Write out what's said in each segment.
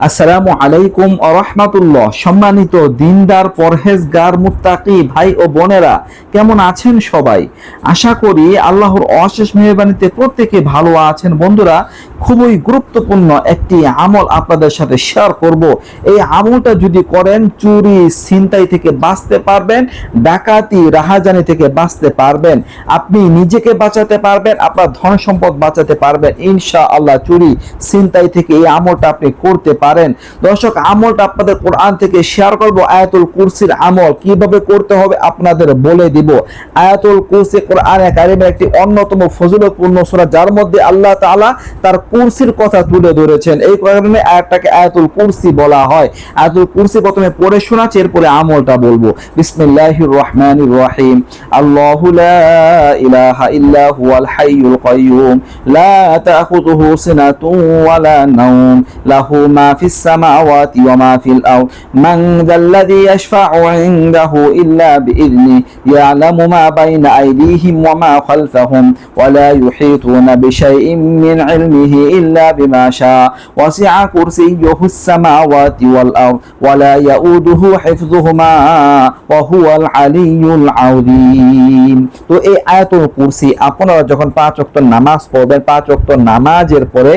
আসসালামু আলাইকুম রহমাতুল্লাহ। সম্মানিত দিনদার, পরহেজগার, মুত্তাকি ভাই ও বোনেরা, কেমন আছেন সবাই? আশা করি আল্লাহর অশেষ মেহরবানিতে প্রত্যেকে ভালো আছেন। বন্ধুরা, খুবই গুরুত্বপূর্ণ একটি আমল আপনাদের সাথে শেয়ার করব। এই আমলটা যদি করেন, চুরি, ছিনতাই থেকে বাঁচতে পারবেন, ডাকাতি, রাহাজানি থেকে বাঁচতে পারবেন। আপনি নিজেকে বাঁচাতে পারবেন, আপনার ধন সম্পদ বাঁচাতে পারবেন। ইনশা আল্লাহ চুরি, ছিনতাই থেকে এই আমলটা আপনি করতে পারেন। দর্শক, আমলটা আপনাদের কোরআন থেকে শেয়ার করব। আয়াতুল কুরসির আমল কীভাবে করতে হবে আপনাদের বলে দিব। আয়াতুল কুরসি কোরআনে কারিমের একটি অন্যতম ফজিলতপূর্ণ সূরা, যার মধ্যে আল্লাহ তাআলা তার কুরসির কথা তুলে ধরেছেন। এই কারণে আয়াতটাকে আয়াতুল কুরসি বলা হয়। আয়াতুল কুরসি প্রথমে পড়ে শোনাচ্ছি, এরপরে আমলটা বলব। বিসমিল্লাহির রহমানির রহিম। আল্লাহু লা ইলাহা ইল্লা হুয়াল হাইয়ুল কাইয়ুম। লা তাখুযুহু সিনাতুন ওয়ালা নাওম। লাহু মা ফিস সামাওয়াতি ওয়া মা ফিল আরদ। মান যাল্লাযী ইয়াশফা'ু ইনদাহু ইল্লা বিইذনি ইয়ালামু মা বাইনা আইদিহিম ওয়া মা খালফাহুম, ওয়া লা ইউহীতুনা বিশাইইন মিন ইলমিহি ইল্লা বিমা শাআ। ওয়াসিআ কুরসিয়্যুহুস সামাওয়াতি ওয়াল আরদ, ওয়া লা ইয়াউদুহু হিফযুহুমা, ওয়া হুয়াল আলিয়্যুল আযীম। তো এই আয়াতুল কুরসি আপনারা যখন পাঁচ ওয়াক্ত নামাজ পড়বেন, পাঁচ ওয়াক্ত নামাজের পরে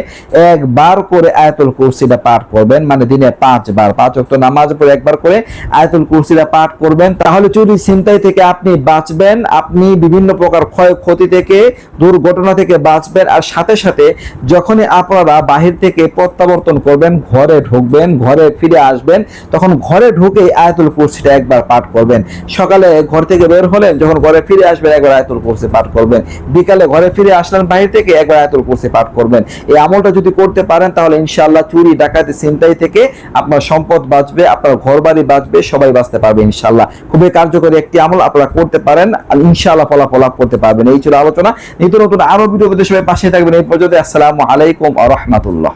একবার করে আয়াতুল কুরসিটা পাঠ করবেন মানে দিনে পাঁচবার, পাঁচ ওয়াক্ত নামাজ পরে একবার করে আয়াতুল কুরসিটা পাঠ করবেন। তাহলে চুরি ছিনতাই থেকে আপনি বাঁচবেন, আপনি বিভিন্ন প্রকার ক্ষয়ক্ষতি থেকে, দুর্ঘটনা থেকে বাঁচবেন আর সাথে সাথে যখনই আপনারা বাহির থেকে প্রত্যাবর্তন করবেন, ঘরে ঢুকবেন, ঘরে ফিরে আসবেন, তখন ঘরে ঢুকে আয়াতুল কুরসিটা একবার পাঠ করবেন। সকালে ঘর থেকে বের হলেন, যখন ঘরে ফিরে আসবেন, একবার আয়াতুল কুরসি পাঠ করবেন। বিকালে ঘরে ফিরে আসলেন, বাহির থেকে একবার আয়াতুল কুরসি পাঠ করবেন। এই আমলটা যদি করতে পারেন, তাহলে ইনশাআল্লাহ চুরি, ডাকাতি চিন্তাই থেকে আপনার সম্পদ বাঁচবে, আপনার ঘর বাড়ি বাঁচবে, সবাই বাঁচতে পারবে ইনশাল্লাহ খুবই কার্যকরী একটি আমল আপনারা করতে পারেন ইনশাআল্লাহ ফলাফল করতে পারবেন। এই ছিল আলোচনা। নিত্য নতুন আরও ভিডিও সবাই পাশে থাকবেন। এই পর্যন্ত আসসালামু আলাইকুম আ রহমাতুল্লাহ।